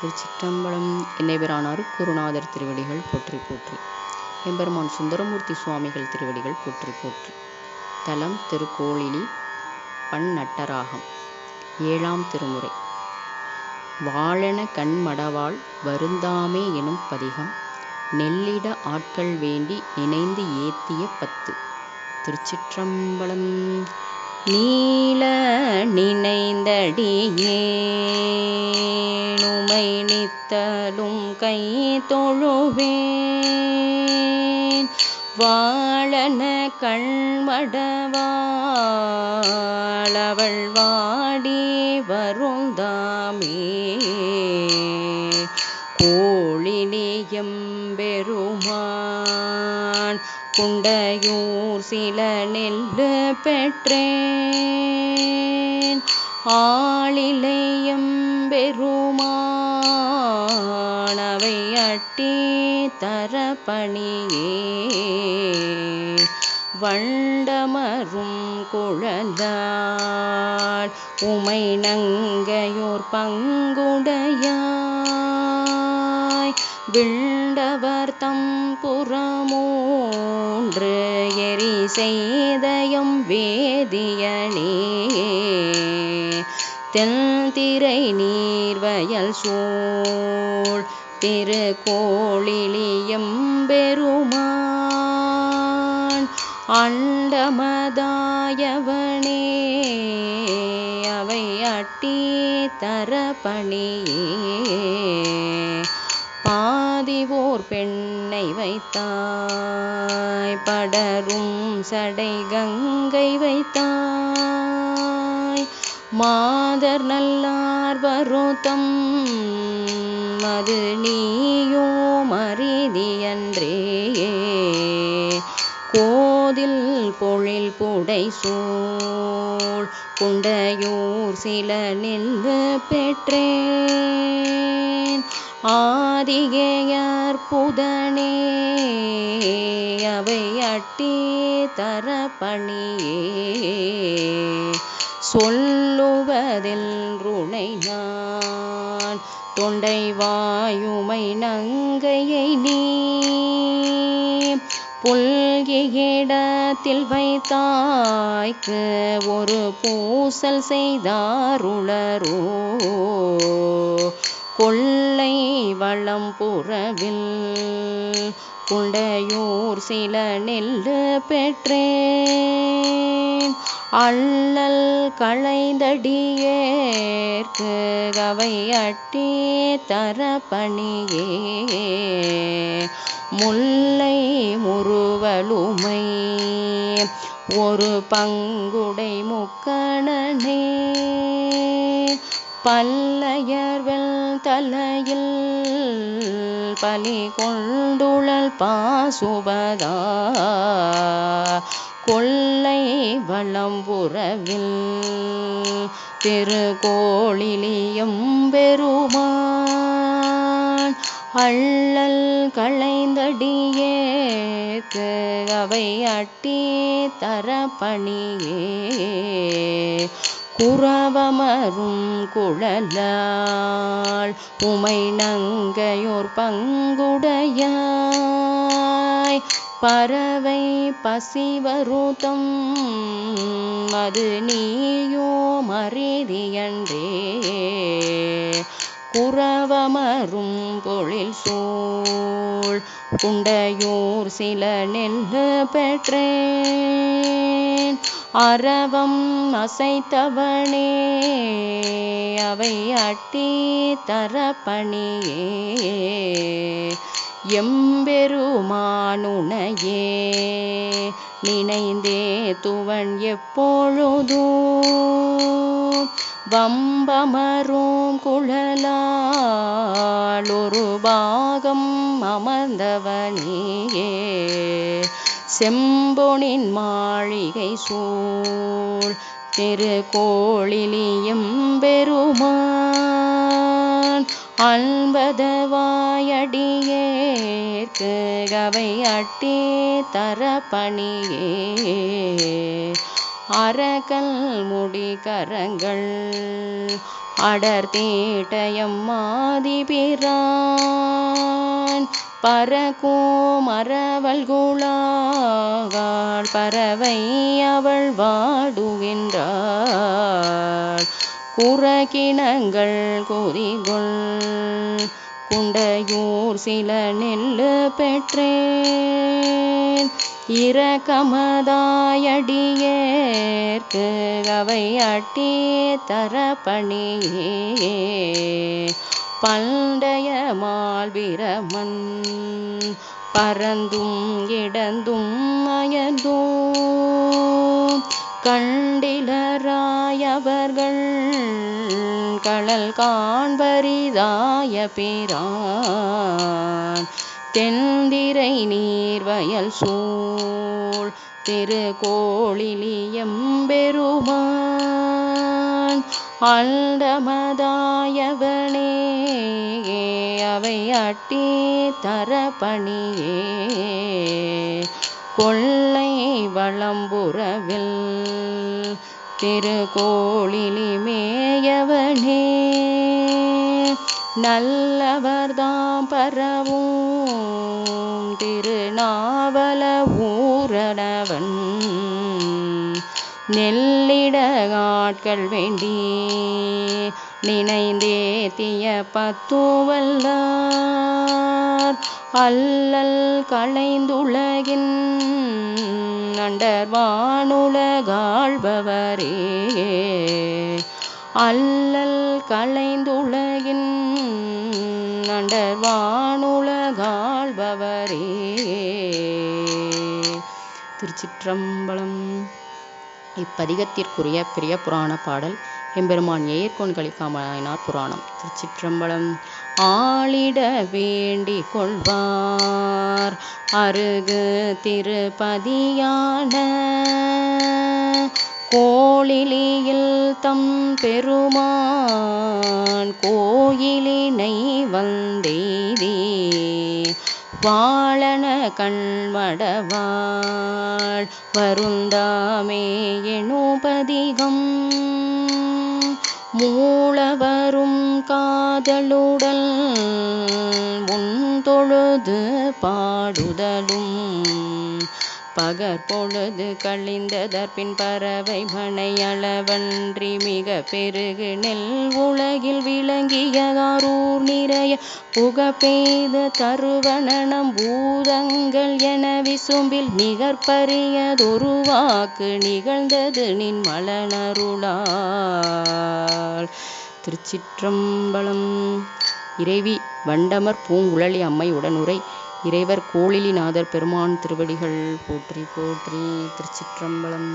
திருச்சிற்றம்பலம் என்னைபிரானார் குருநாதர் திருவடிகள் போற்றி போற்றி. எம்பெருமான் சுந்தரமூர்த்தி சுவாமிகள் திருவடிகள் போற்றி போற்றி. தலம் திருக்கோளிலி பன்னட்டராகம். ஏழாம் திருமுறை. வாழன கண்மடவாள் வருந்தாமே எனும் பதிகம் நெல்லிட ஆட்கள் வேண்டி நினைந்து ஏத்திய பத்து. திருச்சிற்றம்பலம் நீல நினைந்தடியேனுமை நித்தலும் கை தொழுவேன். வாழன கண்மடவாளவள் வாடி வருந்தாமே. கோழினியம் பெருமா குண்டையூர் சில நெல்லு பெற்றேன். ஆளிலையும் பெருமானவை அட்டி தரப்பணியே. வண்டமரும் குழந்தாள் உமை நங்கையோர் பங்குடையாய் விண்டவர் புறமூன்று எரி செய்தயம் வேதியனே. தென்திரை நீர்வயல் சூழ் திருக்கோளிலியம் பெருமான் அண்டமதாயவனே. அவை அட்டி தரப்பணியே பாதிவோர் பெண்ணை வைத்தாய் படரும் சடை கங்கை வைத்தாய். மாதர் நல்லார் வருத்தம் மது நீயோ மறிதியன்றே கோதில் பொழில் புடை சூழ் குண்டையூர் சில நின்று பெற்றேன். ஆதிகேயர் புதனே அவை அட்டி தரப்பணியே. சொல்லுவதென்றுணை நான் தொண்டை வாயுமை நங்கையை நீ. புல்கிடத்தில் வைத்தாய்க்கு ஒரு பூசல் செய்தாருளரோ. கொள்ளை வளம் புறவில் குண்டையூர் சில நெல்லு பெற்றேன். அள்ளல் களைந்தடியேற்கு கவை அட்டி தரப்பணியே. முல்லை முருவலுமை ஒரு பங்குடை முக்கணனே. பல்லையர்வெல் தலையில் பலி கொண்டுழல் பாசுபதா கொள்ளை வளம்புறவில் திருக்கோளிலியம் பெருமான் அள்ளல் களைந்தடியேற்கு அவை அட்டி தரப்பணியே. குறவமரும் குழலாள் உமை நங்கையோர் பங்குடையாய். பறவை பசிவருத்தம் அது நீயோ மறிதியன்றே. குறவமரும் பொழில் சூழ் குண்டையூர் சில நெல்லு பெற்றேன். அரவம் அசைத்தவனே அவை அட்டி தரப்பணியே. எம்பெருமானுனையே நினைந்தே துவன் எப்பொழுதோ. வம்பமரும் குழலால் ஒரு பாகம் அமர்ந்தவனே செம்பொனின் மாளிகை சூழ் திருக்கோளிலியம் பெருமான் அன்பதவாயடியேற்கு கவை அட்டி தரப்பணியே. அரகல் முடி கரங்கள் அடர்தீட்டயம் மாதிபிரான் பரகோ மரவல்குழாகாள் பறவை அவள் வாடுகின்றாள். குறகிணங்கள் கொதிகொள். குண்டையூர் சில நெல்லு பெற்றேன். இரக்கமதாயடியேற்கு அவை அட்டி தரப்பணியே. பண்டைய மால்பிரமன் பறந்தும் இடந்தும் அயர்ந்தும் கண்டிலராயவர்கள் கடல் காண்பரிதாய பிரான். தென்திரை நீர்வயல் சூழ் திருக்கோளிலியம் பெருமான். அண்டமதாயவனே அவை அட்டி தரப்பணியே. கொள்ளை வளம்புறவில் திருக்கோளிலி மேயவனே நல்லவர்தாம் பரவும் திருநாவல ஊரணவன் நெல்லிட ஆட்கள் வேண்டி நினைந்தேத்திய பத்துவல்லார் அல்லல் களைந்துலகின் அண்டர்வானுலகாழ்பவரே அல்லல் களைந்துலகின் அண்டர்வானுலகாழ்பவரே திருச்சிற்றம்பலம். இப்பதிகத்திற்குரிய பெரிய புராண பாடல் எம்பெருமான் ஏயர்கோன் புராணம். திருச்சிற்றம்பலம் ஆளிட வேண்டி கொள்வார். அருகு திருப்பதியான கோளிலியில் தம் பெருமான் கோயிலினை வந்தெய்தி. வாழன கண்மடவாள் வருந்தாமே எனுபதிகம். மூளவரும் காதலுடல் முன் தொழுது பாடுதலும். பகற்பொழுது கழிந்ததற்பின் பறவை மனையளவன்றி மிக பெருகு நெல் உலகில் விளங்கியதாரூர் நிறைய புகப்பெய்த தருவனம் பூதங்கள் என விசும்பில் நிகர்பரியதொரு வாக்கு நிகழ்ந்தது நின் மலனருளால். திருச்சிற்றம்பலம். இறைவி வண்டமர் பூங்குழலி அம்மையுடன் உரை இறைவர் கோளிலிநாதர் பெருமான் திருவடிகள் போற்றி போற்றி திருச்சிற்றம்பலம்.